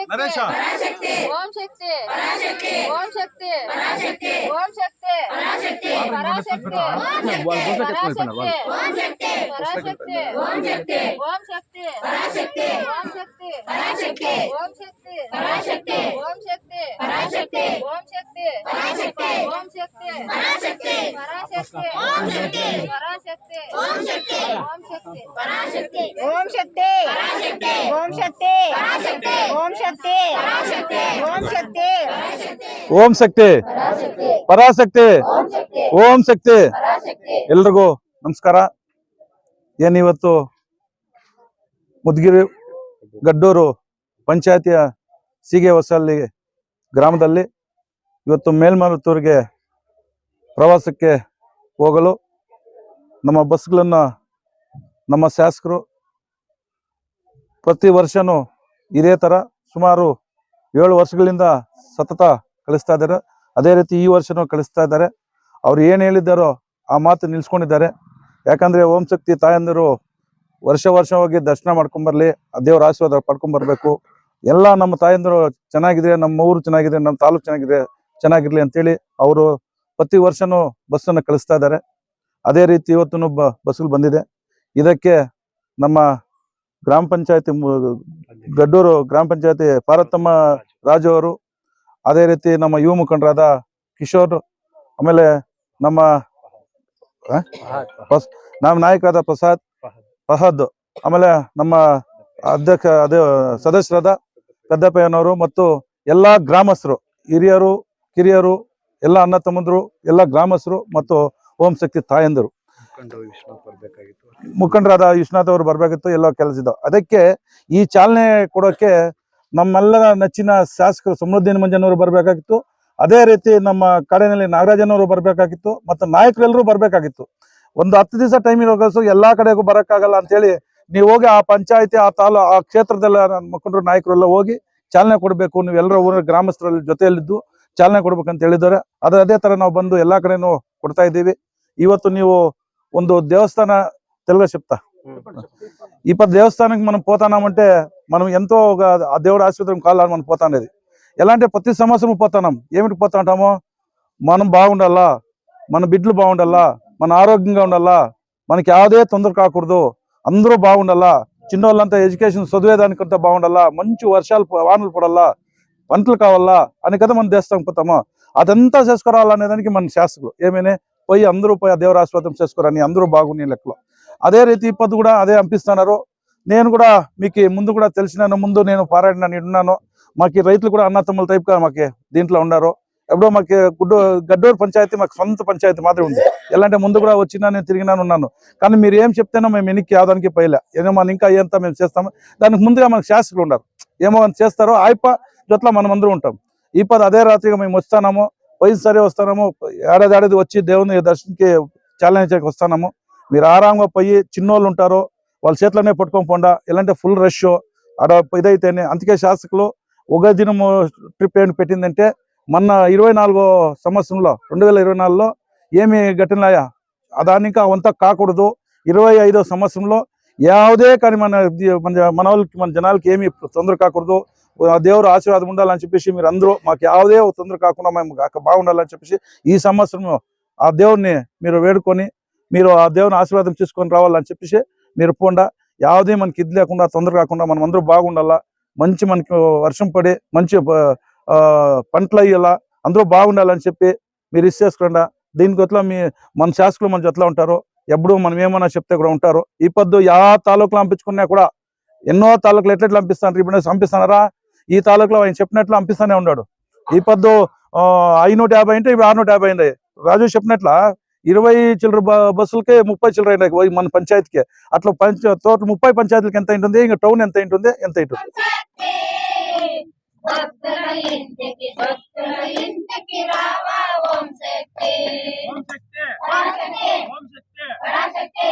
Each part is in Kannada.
ಶಕ್ತಿ ನರೇಶ ಓಂ ಶಕ್ತಿ ಓಂ ಶಕ್ತಿ ಓಂ ಶಕ್ತಿ ಪರಾಶಕ್ತಿ ಪರಾಶಕ್ತಿ ಓಂ ಶಕ್ತಿ ಓಂ ಶಕ್ತಿ ಪರಾಶಕ್ತಿ ಓಂ ಶಕ್ತಿ ಪರಾಶಕ್ತಿ ಓಂ ಶಕ್ತಿ ಪರಾಶಕ್ತಿ ಓಂ ಶಕ್ತಿ ಪರಾಶಕ್ತಿ ಓಂ ಶಕ್ತಿ ಪರಾಶಕ್ತಿ ಓಂ ಶಕ್ತಿ ಪರಾಶಕ್ತಿ ಪರಾಶಕ್ತಿ ಓಂ ಶಕ್ತಿ ಪರಾಶಕ್ತಿ ಓಂ ಶಕ್ತಿ. ಓಂ ಶಕ್ತಿ. ಪರಾಶಕ್ತಿ. ಓಂ ಶಕ್ತಿ. ಓಂ ಶಕ್ತಿ. ಓಂ ಶಕ್ತಿ. ಓಂ ಶಕ್ತಿ. ಓಂ ಶಕ್ತಿ. ಪರಾಶಕ್ತಿ. ಓಂ ಶಕ್ತಿ. ಎಲ್ರಿಗೂ ನಮಸ್ಕಾರ. ಏನಿವತ್ತು ಮುದ್ಗಿರಿ ಗಡ್ಡೂರು ಪಂಚಾಯತಿಯ ಸೀಗೆ ಹೊಸಲ್ಲಿ ಗ್ರಾಮದಲ್ಲಿ ಇವತ್ತು ಮೇಲ್ಮರುತ್ತೂರಿಗೆ ಪ್ರವಾಸಕ್ಕೆ ಹೋಗಲು ನಮ್ಮ ಬಸ್ಗಳನ್ನು ನಮ್ಮ ಶಾಸಕರು ಪ್ರತಿ ವರ್ಷವೂ ಇದೇ ಥರ ಸುಮಾರು ಏಳು ವರ್ಷಗಳಿಂದ ಸತತ ಕಳಿಸ್ತಾ ಇದ್ದಾರೆ. ಅದೇ ರೀತಿ ಈ ವರ್ಷನೂ ಕಳಿಸ್ತಾ ಇದ್ದಾರೆ. ಅವ್ರು ಏನು ಹೇಳಿದ್ದಾರೋ ಆ ಮಾತು ನಿಲ್ಸ್ಕೊಂಡಿದ್ದಾರೆ. ಯಾಕಂದ್ರೆ ಓಂ ಶಕ್ತಿ ತಾಯಂದಿರು ವರ್ಷ ವರ್ಷ ಹೋಗಿ ದರ್ಶನ ಮಾಡ್ಕೊಂಬರ್ಲಿ ದೇವ್ರ ಆಶೀರ್ವಾದ ಪಡ್ಕೊಂಬರ್ಬೇಕು ಎಲ್ಲ ನಮ್ಮ ತಾಯಂದಿರು ಚೆನ್ನಾಗಿದೆ ನಮ್ಮ ಊರು ಚೆನ್ನಾಗಿದೆ, ನಮ್ಮ ತಾಲೂಕು ಚೆನ್ನಾಗಿದೆ, ಚೆನ್ನಾಗಿರ್ಲಿ ಅಂತೇಳಿ ಅವರು ಪ್ರತಿ ವರ್ಷನೂ ಬಸ್ಸನ್ನು ಕಳಿಸ್ತಾ ಇದ್ದಾರೆ. ಅದೇ ರೀತಿ ಇವತ್ತು ಬಸ್ಗಳು ಬಂದಿದೆ ಇದಕ್ಕೆ ನಮ್ಮ ಗ್ರಾಮ ಪಂಚಾಯತಿ ಗಡ್ಡೂರು ಗ್ರಾಮ ಪಂಚಾಯತಿ ಪಾರ್ವತಮ್ಮ ರಾಜು ಅವರು, ಅದೇ ರೀತಿ ನಮ್ಮ ಯುವ ಮುಖಂಡರಾದ ಕಿಶೋರ್, ಆಮೇಲೆ ನಮ್ಮ? ನಮ್ಮ ನಾಯಕರಾದ ಪ್ರಸಾದ್ ಫಹದ್ ಆಮೇಲೆ ನಮ್ಮ ಅಧ್ಯಕ್ಷ, ಅದೇ ಸದಸ್ಯರಾದ ಪೆದ್ದಪ್ಪಯ್ಯನವರು ಮತ್ತು ಎಲ್ಲ ಗ್ರಾಮಸ್ಥರು, ಹಿರಿಯರು, ಕಿರಿಯರು, ಎಲ್ಲ ಅಣ್ಣ ತಮ್ಮಂದರು, ಎಲ್ಲ ಗ್ರಾಮಸ್ಥರು ಮತ್ತು ಓಂ ಶಕ್ತಿ ತಾಯಂದರು. ಮುಖಂಡರಾದ ವಿಶ್ವನಾಥ್ ಅವರು ಬರಬೇಕಿತ್ತು ಎಲ್ಲೋ ಕೆಲಸ ಇದ್ದವು. ಅದಕ್ಕೆ ಈ ಚಾಲನೆ ಕೊಡೋಕೆ ನಮ್ಮೆಲ್ಲರ ನೆಚ್ಚಿನ ಶಾಸಕರು ಸಮೃದ್ಧಿ ಮಂಜನವರು ಬರಬೇಕಾಗಿತ್ತು. ಅದೇ ರೀತಿ ನಮ್ಮ ಕಡೆಯಲ್ಲಿ ನಾಗರಾಜನವರು ಬರಬೇಕಾಗಿತ್ತು ಮತ್ತು ನಾಯಕರೆಲ್ಲರೂ ಬರಬೇಕಾಗಿತ್ತು. ಒಂದು ಹತ್ತು ದಿವಸ ಟೈಮ್ ಇರೋಗೋಸು ಎಲ್ಲಾ ಕಡೆಗೂ ಬರೋಕ್ಕಾಗಲ್ಲ ಅಂತ ಹೇಳಿ ನೀವು ಹೋಗಿ ಆ ಪಂಚಾಯತಿ ಆ ತಾಲೂ ಆ ಕ್ಷೇತ್ರದಲ್ಲ ಮುಖಂಡರು ನಾಯಕರೆಲ್ಲ ಹೋಗಿ ಚಾಲನೆ ಕೊಡಬೇಕು. ನೀವು ಊರ ಗ್ರಾಮಸ್ಥರಲ್ಲಿ ಜೊತೆಯಲ್ಲಿದ್ದು. ಚಾಲನೆ ಕೊಡ್ಬೇಕಂತ ಹೇಳಿದ್ದಾರೆ ಅದೇ ಅದೇ ತರ ನಾವು ಬಂದು ಎಲ್ಲಾ ಕಡೆನೂ ಕೊಡ್ತಾ ಇದ್ದೀವಿ ಇವತ್ತು ನೀವು ಒಂದು దేవస్థాన తెలుగు చెప్తా ఇప్పుడు దేవస్థానానికి మనం పోతానామంటే మనం ఎంతో ఒక ఆ దేవుడు ఆశీర్వాదం కావాలని మనం పోతానేది ఎలా అంటే ప్రతి సంవత్సరం పోతున్నాం ఏమిటి పోతా ఉంటామో మనం బాగుండాలా మన బిడ్డలు బాగుండాలా మన ఆరోగ్యంగా ఉండాలా మనకి యావదే తొందర కాకూడదు అందరూ బాగుండాలా చిన్నోళ్ళంతా ఎడ్యుకేషన్ చదివేదానికంతా బాగుండాలా మంచి వర్షాలు ప- వానలు పడాలా పంటలు కావాలా అని కదా మనం దేశం పోతామో? అదంతా చేసుకురావాలనే దానికి మన శాస్త్రులు ఏమైనా? పోయి అందరూ పోయి ఆ దేవుడు ఆశీర్వాదం చేసుకోరని అందరూ బాగున్నాయి లెక్కలో. అదే రీతి ఇప్పటి కూడా అదే పంపిస్తున్నారు నేను కూడా మీకు ముందు కూడా తెలిసినాను. ముందు నేను పారాడిన ఉన్నాను. మాకు రైతులు కూడా అన్నతమ్ముల టైప్గా మాకు దీంట్లో ఉన్నారు. ఎప్పుడో మాకు గుడ్డు గడ్డూరు పంచాయతీ మాకు సొంత పంచాయతీ మాత్రమే ఉంది. ఎలా అంటే ముందు కూడా వచ్చినా నేను తిరిగినాను ఉన్నాను. కానీ మీరు ఏం చెప్తేనో మేము వెనక్కి యావదానికి పోయలే. ఏదో మనం ఇంకా ఏంత మేము చేస్తాము. దానికి ముందుగా మనకు శాస్త్రులు ఉన్నారు. ఏమో అని చేస్తారో ఆయప్ప జొట్ల మనం అందరూ ఉంటాం. ఈ పది అదే రాత్రిగా మేము వస్తానము పోయిన సరే వస్తాము ఏడాది వచ్చి దేవుని దర్శనకి ఛాలెంజ్ చేయడానికి వస్తాము మీరు ఆరాంగా పోయి చిన్నోళ్ళు ఉంటారు వాళ్ళ చేతిలోనే పట్టుకొని పోండా ఇలాంటి ఫుల్ రష్ ఆడ ఇదైతేనే అందుకే శాసకులు ఒక దినము ట్రిప్ ఏమి పెట్టిందంటే మొన్న ఇరవై నాలుగో సంవత్సరంలో రెండు వేల ఇరవై నాలుగులో ఏమి ఘటనలాయా దాన్ని ఇంకా అంతా కాకూడదు. ఇరవై ఐదో సంవత్సరంలో యావదే కానీ మన మన మన మన జనాలకి ఏమి తొందర కాకూడదు. దేవుడు ఆశీర్వాదం ఉండాలని చెప్పేసి మీరు అందరూ మాకు యావదే తొందర కాకుండా మేము బాగుండాలని చెప్పేసి ఈ సంవత్సరం ఆ దేవుడిని మీరు వేడుకొని మీరు ఆ దేవుని ఆశీర్వాదం తీసుకొని రావాలని చెప్పేసి మీరు పోండా. యావదే మనకి ఇది లేకుండా తొందర కాకుండా మనం అందరూ బాగుండాలా. మంచి మనకి వర్షం పడి మంచి ఆ, పంటలు అయ్యేలా అందరూ బాగుండాలని చెప్పి మీరు ఇచ్చేసుకోండా దీని ఎట్లా మీ మన శాసకులు మన జొత్లా ఉంటారు ఎప్పుడు మనం ఏమన్నా చెప్తే కూడా ఉంటారు. ఈ పొద్దు యా తాలూకులు పంపించుకున్నా కూడా ఎన్నో తాలూకులు ఎట్లెట్లు పంపిస్తాను ఇప్పుడు పంపిస్తున్నారా ఈ తాలూకులో ఆయన చెప్పినట్లు పంపిస్తానే ఉన్నాడు ఈ పొద్దు ఆ, ఐదు నూట యాభై అంటే ఇప్పుడు ఆరు నూట యాభై అయింది రాజు చెప్పినట్ల ఇరవై చిల్లర బ- బస్సులకే ముప్పై చిల్లర అయినాయి పోయి మన పంచాయతీకి అట్లా పంచ తోట ముప్పై పంచాయతీలకు ఎంత ఉంటుంది ఇంకా టౌన్ ఎంత ఉంటుంది ఎంత ఉంటుంది భక్తుల ఇంటికి భక్తుల ఇంటికి రావా ఓం శక్తి పరాశక్తి పరాశక్తి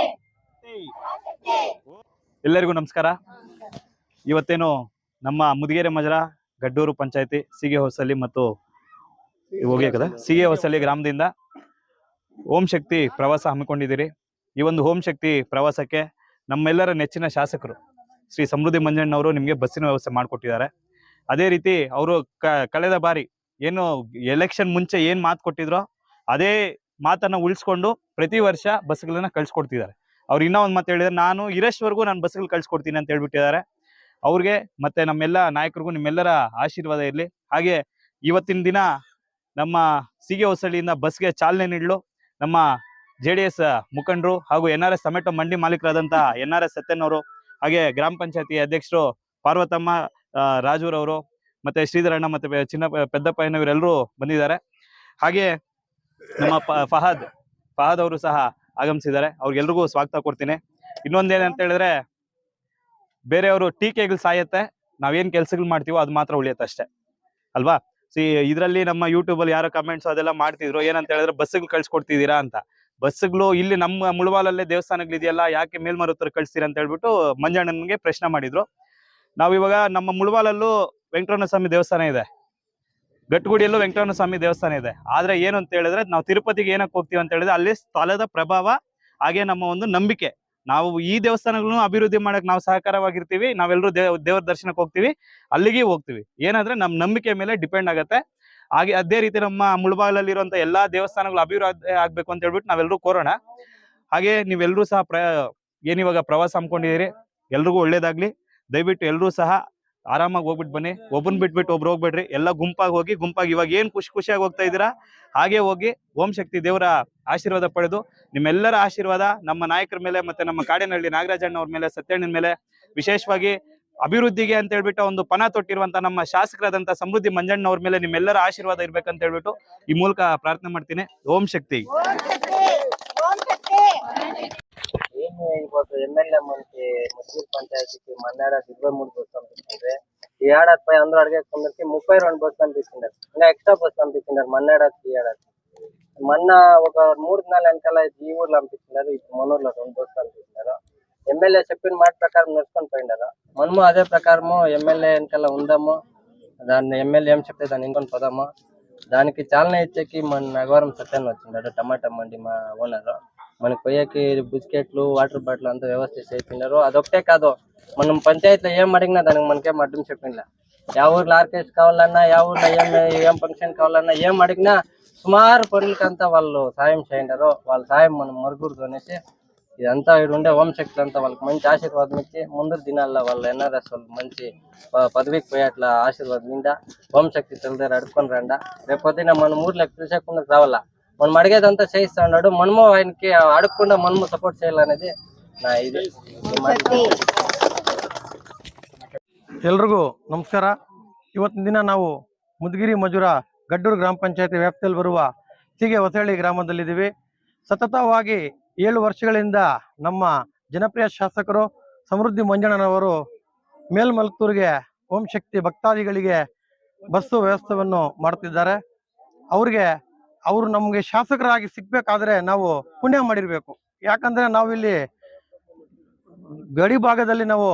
ಎಲ್ಲರಿಗೂ ನಮಸ್ಕಾರ ಇವತ್ತೇನು ನಮ್ಮ ಮುದಿಗೆರೆ ಮಜರ, ಗಡ್ಡೂರು ಪಂಚಾಯತಿ, ಸಿಗೆ ಹೊಸಲಿ ಮತ್ತು ಹೋಗಿ ಕದ? ಸಿಗೆ ಹೊಸಲಿ ಗ್ರಾಮದಿಂದ ಓಂ ಶಕ್ತಿ ಪ್ರವಾಸ ಹಮ್ಮಿಕೊಂಡಿದ್ದೀರಿ. ಈ ಒಂದು ಓಂ ಶಕ್ತಿ ಪ್ರವಾಸಕ್ಕೆ ನಮ್ಮೆಲ್ಲರ ನೆಚ್ಚಿನ ಶಾಸಕರು ಶ್ರೀ ಸಮೃದ್ಧಿ ಮಂಜಣ್ಣವರು ನಿಮಗೆ ಬಸ್ಸಿನ ವ್ಯವಸ್ಥೆ ಮಾಡಿಕೊಟ್ಟಿದ್ದಾರೆ. ಅದೇ ರೀತಿ ಅವರು ಕಳೆದ ಬಾರಿ ಏನು ಎಲೆಕ್ಷನ್ ಮುಂಚೆ ಏನು ಮಾತು ಕೊಟ್ಟಿದ್ರೋ ಅದೇ ಮಾತನ್ನ ಉಳಿಸ್ಕೊಂಡು ಪ್ರತಿ ವರ್ಷ ಬಸ್ಗಳನ್ನ ಕಳ್ಸಿಕೊಡ್ತಿದ್ದಾರೆ. ಅವ್ರು ಇನ್ನೂ ಒಂದು ಮಾತು ಹೇಳಿದ್ರೆ, ನಾನು ಇರೋಷ್ಟವರೆಗೂ ನಾನು ಬಸ್ಗಳು ಕಳ್ಸಿಕೊಡ್ತೀನಿ ಅಂತ ಹೇಳ್ಬಿಟ್ಟಿದ್ದಾರೆ. ಅವ್ರಿಗೆ ಮತ್ತೆ ನಮ್ಮೆಲ್ಲ ನಾಯಕರಿಗೂ ನಿಮ್ಮೆಲ್ಲರ ಆಶೀರ್ವಾದ ಇರಲಿ. ಹಾಗೆ ಇವತ್ತಿನ ದಿನ ನಮ್ಮ ಸಿಗೆ ಹೊಸಳ್ಳಿಯಿಂದ ಬಸ್ಗೆ ಚಾಲನೆ ನೀಡಲು. ನಮ್ಮ ಜೆ ಡಿ ಎಸ್ ಮುಖಂಡರು ಹಾಗೂ ಎನ್ ಆರ್ ಎಸ್ ಟೊಮೆಟೊ ಮಂಡಿ ಮಾಲೀಕರಾದಂತಹ ಎನ್ ಆರ್ ಎಸ್ ಸತ್ಯನವರು ಹಾಗೆ ಗ್ರಾಮ ಪಂಚಾಯತಿ ಅಧ್ಯಕ್ಷರು ಪಾರ್ವತಮ್ಮ ರಾಜೂರ್ ರಾಜೂರವರು ಮತ್ತೆ ಶ್ರೀಧರಣ್ಣ ಮತ್ತೆ ಚಿನ್ನ ಪೆದ್ದಪ್ಪಯ್ಯನ ಇವರೆಲ್ಲರೂ ಬಂದಿದ್ದಾರೆ. ಹಾಗೆ ನಮ್ಮ ಫಹದ್ ಫಹದ್ ಅವರು ಸಹ ಆಗಮಿಸಿದ್ದಾರೆ. ಅವ್ರಿಗೆಲ್ರಿಗೂ ಸ್ವಾಗತ ಕೊಡ್ತೀನಿ. ಇನ್ನೊಂದೇನಂತ ಹೇಳಿದ್ರೆ ಬೇರೆಯವರು ಟೀಕೆಗಳು ಸಾಯತ್ತೆ, ನಾವೇನ್ ಕೆಲ್ಸಗಳು ಮಾಡ್ತೀವೋ ಅದು ಮಾತ್ರ ಉಳಿಯುತ್ತೆ ಅಷ್ಟೇ. ಅಲ್ವಾ? ಸಿ, ಇದರಲ್ಲಿ ನಮ್ಮ ಯೂಟ್ಯೂಬ್ ಅಲ್ಲಿ ಯಾರೋ ಕಮೆಂಟ್ಸ್ ಅದೆಲ್ಲ ಮಾಡ್ತಿದ್ರು, ಏನಂತ ಹೇಳಿದ್ರೆ ಬಸ್ಗಳು ಕಳ್ಸಿಕೊಡ್ತಿದ್ದೀರಾ ಅಂತ. ಬಸ್ಗಳು ಇಲ್ಲಿ ನಮ್ಮ ಮುಳವಾಲಲ್ಲೇ ದೇವಸ್ಥಾನಗಳಿದೆಯಲ್ಲ, ಯಾಕೆ ಮೇಲ್ಮರುತ್ತರ ಕಳಿಸ್ತೀರಾ ಅಂತ ಹೇಳ್ಬಿಟ್ಟು ಮಂಜಣ್ಣನಿಗೆ ಪ್ರಶ್ನೆ ಮಾಡಿದ್ರು. ನಾವು ಇವಾಗ ನಮ್ಮ ಮುಳವಾಲಲ್ಲೂ ವೆಂಕಟರಮಣ ಸ್ವಾಮಿ ದೇವಸ್ಥಾನ ಇದೆ. ಗಟ್ಟುಗುಡಿಯಲ್ಲೂ ವೆಂಕಟರಮಣ ಸ್ವಾಮಿ ದೇವಸ್ಥಾನ ಇದೆ. ಆದ್ರೆ ಏನು ಅಂತ ಹೇಳಿದ್ರೆ, ನಾವು ತಿರುಪತಿಗೆ ಏನಕ್ಕೆ ಹೋಗ್ತೀವಿ ಅಂತ ಹೇಳಿದ್ರೆ, ಅಲ್ಲಿ ಸ್ಥಳದ ಪ್ರಭಾವ, ಹಾಗೆ ನಮ್ಮ ಒಂದು ನಂಬಿಕೆ. ನಾವು ಈ ದೇವಸ್ಥಾನಗಳನ್ನು ಅಭಿವೃದ್ಧಿ ಮಾಡಕ್ ನಾವು ಸಹಕಾರವಾಗಿರ್ತೀವಿ. ನಾವೆಲ್ಲರೂ ದೇವ್, ದೇವರ ದರ್ಶನಕ್ಕೆ ಹೋಗ್ತೀವಿ. ಅಲ್ಲಿಗೆ ಹೋಗ್ತೀವಿ. ಏನಂದ್ರೆ ನಮ್ಮ ನಂಬಿಕೆ ಮೇಲೆ ಡಿಪೆಂಡ್ ಆಗತ್ತೆ. ಹಾಗೆ ಅದೇ ರೀತಿ ನಮ್ಮ ಮುಳಬಾಗಲಲ್ಲಿರುವಂತ ಎಲ್ಲಾ ದೇವಸ್ಥಾನಗಳು ಅಭಿವೃದ್ಧಿ ಆಗ್ಬೇಕು ಅಂತ ಹೇಳ್ಬಿಟ್ಟು ನಾವೆಲ್ಲರೂ ಕೋರೋಣ. ಹಾಗೆ ನೀವೆಲ್ಲರೂ ಸಹ ಪ್ರ ಏನಿವಾಗ ಪ್ರವಾಸ ಹಮ್ಮಿಕೊಂಡಿದ್ದೀರಿ? ಎಲ್ರಿಗೂ ಒಳ್ಳೇದಾಗ್ಲಿ. ದಯವಿಟ್ಟು ಎಲ್ಲರೂ ಸಹ ಆರಾಮಾಗಿ ಹೋಗ್ಬಿಟ್ಟು ಬನ್ನಿ. ಒಬ್ಬನ್ ಬಿಟ್ಬಿಟ್ಟು ಒಬ್ರು ಹೋಗ್ಬೇಡ್ರಿ. ಎಲ್ಲ ಗುಂಪಾಗಿ ಹೋಗಿ ಗುಂಪಾಗಿ ಇವಾಗ ಏನ್ ಖುಷಿ ಖುಷಿಯಾಗಿ ಹೋಗ್ತಾ ಇದ್ದೀರಾ? ಹಾಗೆ ಹೋಗಿ ಓಂ ಶಕ್ತಿ ದೇವರ ಆಶೀರ್ವಾದ ಪಡೆದು ನಿಮ್ಮೆಲ್ಲರ ಆಶೀರ್ವಾದ ನಮ್ಮ ನಾಯಕರ ಮೇಲೆ ಮತ್ತೆ ನಮ್ಮ ಕಾಡಿನಹಳ್ಳಿ ನಾಗರಾಜಣ್ಣ ಅವ್ರ ಮೇಲೆ ಸತ್ಯಣ್ಣನ ಮೇಲೆ ವಿಶೇಷವಾಗಿ ಅಭಿವೃದ್ಧಿಗೆ ಅಂತ ಹೇಳ್ಬಿಟ್ಟು ಒಂದು ಪಣ ತೊಟ್ಟಿರುವಂತ ನಮ್ಮ ಶಾಸಕರಾದಂತ ಸಮೃದ್ಧಿ ಮಂಜಣ್ಣ ಅವ್ರ ಮೇಲೆ ನಿಮ್ಮೆಲ್ಲರ ಆಶೀರ್ವಾದ ಇರ್ಬೇಕಂತ ಹೇಳ್ಬಿಟ್ಟು ಈ ಮೂಲಕ ಪ್ರಾರ್ಥನೆ ಮಾಡ್ತೀನಿ. ಓಂ ಶಕ್ತಿ. ಓಂ ಶಕ್ತಿ. ఏమి ఇప్పుడు ఎమ్మెల్యే మనకి ముస్లిం పంచాయతీకి మన్నాడ ఇరవై మూడు బస్సు పంపిస్తుంది ఈ ఏడాది పై అందరూ అడిగే కొందరికి ముప్పై రెండు బస్సు పంపించిండారు ఇంకా ఎక్స్ట్రా బస్సు పంపించినారు మన్నాడాది ఈ ఏడాది. మొన్న ఒక మూడు నెలల వెనకాల ఈ ఊర్లో పంపించినారు ఇప్పుడు మనూరులో రెండు బస్సు పంపించినారు ఎమ్మెల్యే చెప్పిన మాట ప్రకారం నడుచుకొని పోయినారు మనము అదే ప్రకారము ఎమ్మెల్యే వెనకాల ఉందాము దాన్ని ఎమ్మెల్యే ఏం చెప్తే దాన్ని ఇంకొని పోదాము. దానికి చాలన ఇచ్చేకి మన నగవరం సత్యాన్ని వచ్చిండాడు టమాటా మండి మా ఓనర్. మనకి కొయ్యకి బిస్కెట్లు వాటర్ బాటిల్ అంతా వ్యవస్థ చేసినారు. అదొకటే కాదు మనం పంచాయతీలో ఏం అడిగినా దానికి మనకేం అడ్డం చెప్పిండ్లా యా ఊర్లో ఆర్కెస్ట్ కావాలన్నా యా ఊర్లో ఏం ఏం ఫంక్షన్ కావాలన్నా ఏం అడిగినా సుమారు పనులకంతా వాళ్ళు సాయం చేయండారు. వాళ్ళ సాయం మనం మరుగురుదు అనేసి ఇదంతా ఇక్కడ ఉండే హోంశక్తులు అంతా వాళ్ళకి మంచి ఆశీర్వాదం ఇచ్చి ముందు దినాల్లో వాళ్ళు ఎన్ఆర్ఎస్ వాళ్ళు మంచి ప- పదవికి పోయి అట్లా ఆశీర్వాదం నిండా హోంశక్తి దగ్గర అడుక్కొని రండా. రేపొద్దున మన ఊర్లో పిలిచకుండా రావాలా? మనం అడిగేదంతా చేయిస్తా ఉన్నాడు మనము ఆయనకి అడగకుండా మనము సపోర్ట్ చేయాలనేది నా ఇది ಶಕ್ತಿ ಎಲ್ರಿಗೂ ನಮಸ್ಕಾರ ಇವತ್ತಿನ ದಿನ ನಾವು ಮುದಗಿರಿ ಮಜುರ ಗಡ್ಡೂರು ಗ್ರಾಮ ಪಂಚಾಯತಿ ವ್ಯಾಪ್ತಿಯಲ್ಲಿ ಬರುವ ಸಿಗೆ ಹೊಸಳ್ಳಿ ಗ್ರಾಮದಲ್ಲಿದ್ದೀವಿ ಸತತವಾಗಿ ಏಳು ವರ್ಷಗಳಿಂದ ನಮ್ಮ ಜನಪ್ರಿಯ ಶಾಸಕರು ಸಮೃದ್ಧಿ ಮಂಜಣ್ಣನವರು ಮೇಲ್ಮಲ್ತೂರಿಗೆ ಓಂ ಶಕ್ತಿ ಭಕ್ತಾದಿಗಳಿಗೆ ಬಸ್ಸು ವ್ಯವಸ್ಥೆಯನ್ನು ಮಾಡುತ್ತಿದ್ದಾರೆ ಅವ್ರಿಗೆ ಅವರು ನಮಗೆ ಶಾಸಕರಾಗಿ ಸಿಗ್ಬೇಕಾದ್ರೆ ನಾವು ಪುಣ್ಯ ಮಾಡಿರ್ಬೇಕು. ಯಾಕಂದ್ರೆ ನಾವಿಲ್ಲಿ ಗಡಿ ಭಾಗದಲ್ಲಿ ನಾವು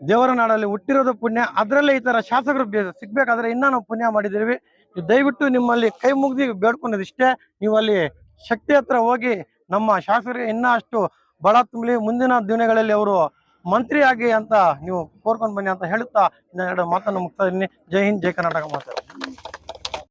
ದೇವರ ನಾಡಲ್ಲಿ ಹುಟ್ಟಿರೋದು ಪುಣ್ಯ, ಅದರಲ್ಲೇ ಈ ತರ ಶಾಸಕರು ಸಿಗ್ಬೇಕಾದ್ರೆ ಇನ್ನ ನಾವು ಪುಣ್ಯ ಮಾಡಿದಿರಿ ದಯವಿಟ್ಟು ನಿಮ್ಮಲ್ಲಿ ಕೈ ಮುಗ್ದಿ ಬೇಡ್ಕೊಂಡಿದ್ದು ಇಷ್ಟೇ. ನೀವು ಅಲ್ಲಿ ಶಕ್ತಿ ಹತ್ರ ಹೋಗಿ ನಮ್ಮ ಶಾಸಕರಿಗೆ ಇನ್ನ ಅಷ್ಟು ಬಳ ತುಂಬಲಿ. ಮುಂದಿನ ದಿನಗಳಲ್ಲಿ ಅವರು ಮಂತ್ರಿಯಾಗಿ ಅಂತ ನೀವು ಕೋರ್ಕೊಂಡು ಬನ್ನಿ ಅಂತ ಹೇಳುತ್ತಾ ಎರಡು ಮಾತನ್ನು ಮುಗ್ತಾ ಇದ್ದೀನಿ. ಜೈ ಹಿಂದ್, ಜೈ ಕರ್ನಾಟಕ ಮಾತು.